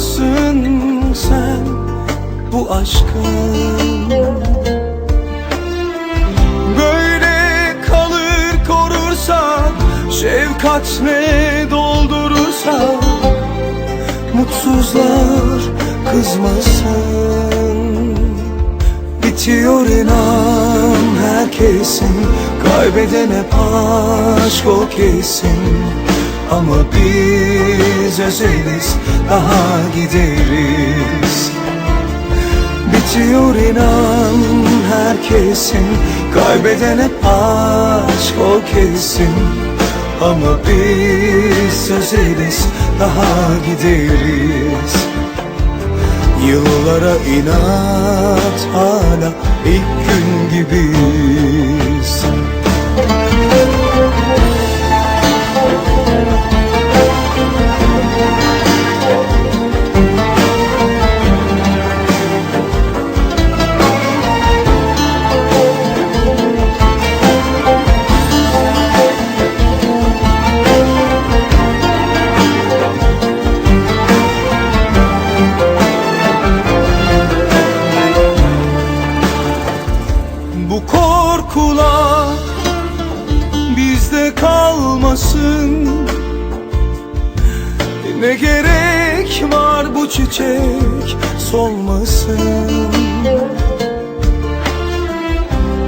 mısın sen bu aşkın? Böyle kalır korursak Şefkat ne doldurursa Mutsuzlar kızmasın Bitiyor inan herkesin Kaybeden hep aşk o kesin Ama biz özeliz daha gideriz. Bitiyor inan herkesin Kaybeden hep aşk o kesin. Ama biz özeliz daha gideriz. Yıllara inat hala ilk gün gibiyiz korkular bizde kalmasın. Ne gerek var bu çiçek solmasın?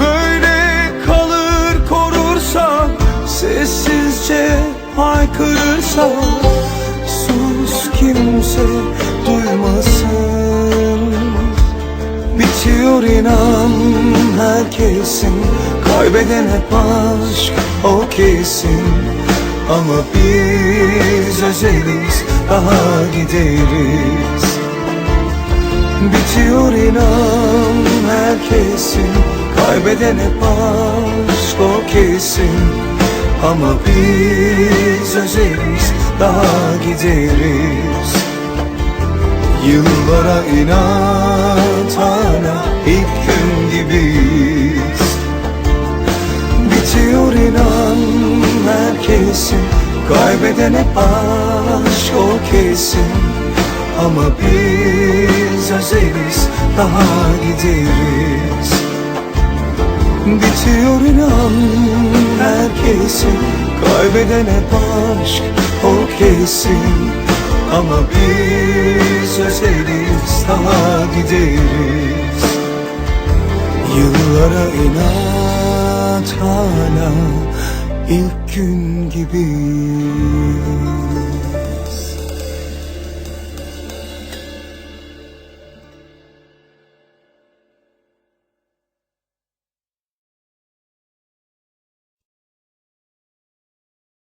Böyle kalır korursak Sessizce haykırırsak Sus kimse herkesin Kaybeden hep aşk o kesin. Ama biz özeliz daha gideriz. Bitiyor inan herkesin Kaybeden hep aşk o kesin. Ama biz özeliz daha gideriz. Yıllara inat hala herkesin Kaybeden hep aşk o kesin. Ama biz özeliz daha gideriz. Bitiyor inan herkesin Kaybeden hep aşk o kesin. Ama biz özeliz daha gideriz. Yıllara inat hala ilk gün gibi